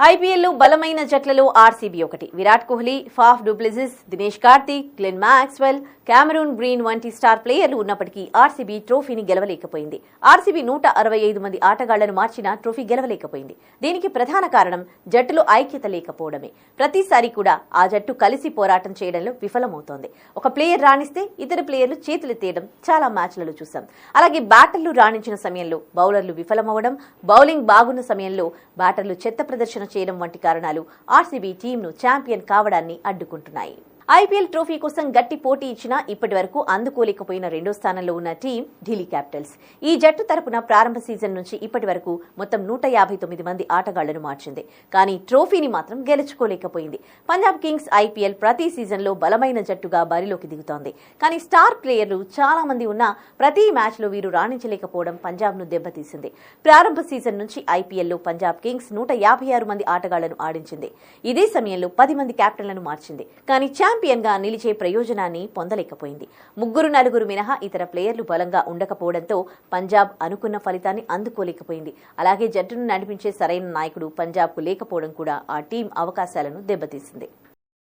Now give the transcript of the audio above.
ఐపీఎల్లో బలమైన జట్లలో ఆర్సీబీ ఒకటి. Virat Kohli Faf du Plessis Dinesh Karthik Glenn Maxwell Cameron Green వంటి స్టార్ ప్లేయర్లు ఉన్నప్పటికీ ఆర్సీబీ ట్రోఫీని గెలవలేకపోయింది. ఆర్సీబీ నూట అరవై ఐదు మంది ఆటగాళ్ళను మార్చినా ట్రోఫీ గెలవలేకపోయింది. దీనికి ప్రధాన కారణం జట్టులో ఐక్యత లేకపోవడమే. ప్రతిసారి కూడా ఆ జట్టు కలిసి పోరాటం చేయడంలో విఫలమవుతోంది. ఒక ప్లేయర్ రాణిస్తే ఇతర ప్లేయర్లు చేతులెత్తేయడం చాలా మ్యాచ్లలో చూశాం. అలాగే బ్యాటర్లు రాణించిన సమయంలో బౌలర్లు విఫలమవడం బౌలింగ్ బాగున్న సమయంలో బ్యాటర్లు చెత్త ప్రదర్శన చేయడం వంటి కారణాలు ఆర్సీబీ టీంను ఛాంపియన్ కావడాన్ని అడ్డుకుంటున్నాయి. ఐపీఎల్ ట్రోఫీ కోసం గట్టి పోటీ ఇచ్చినా ఇప్పటి వరకు అందుకోలేకపోయిన రెండో స్థానంలో ఉన్న టీం ఢిల్లీ క్యాపిటల్స్. ఈ జట్టు తరపున ప్రారంభ సీజన్ నుంచి ఇప్పటి వరకు మొత్తం నూట యాభై తొమ్మిది మంది ఆటగాళ్ళను మార్చింది. కానీ ట్రోఫీని మాత్రం గెలుచుకోలేకపోయింది. పంజాబ్ కింగ్స్ ఐపీఎల్ ప్రతి సీజన్లో బలమైన జట్టుగా బరిలోకి దిగుతోంది. కానీ స్టార్ ప్లేయర్లు చాలా మంది ఉన్నా ప్రతి మ్యాచ్లో వీరు రాణించలేకపోవడం పంజాబ్ను దెబ్బతీసింది. ప్రారంభ సీజన్ నుంచి ఐపీఎల్లో పంజాబ్ కింగ్స్ నూట యాభై ఆరు మంది ఆటగాళ్ళను ఆడించింది. ఇదే సమయంలో పది మంది కెప్టెన్లను మార్చింది. కానీ ఛాంపియన్గా నిలిచే ప్రయోజనాన్ని పొందలేకపోయింది. ముగ్గురు నలుగురు మినహా ఇతర ప్లేయర్లు బలంగా ఉండకపోవడంతో పంజాబ్ అనుకున్న ఫలితాన్ని అందుకోలేకపోయింది. అలాగే జట్టును నడిపించే సరైన నాయకుడు పంజాబ్కు లేకపోవడం కూడా ఆ టీం అవకాశాలను దెబ్బతీసింది.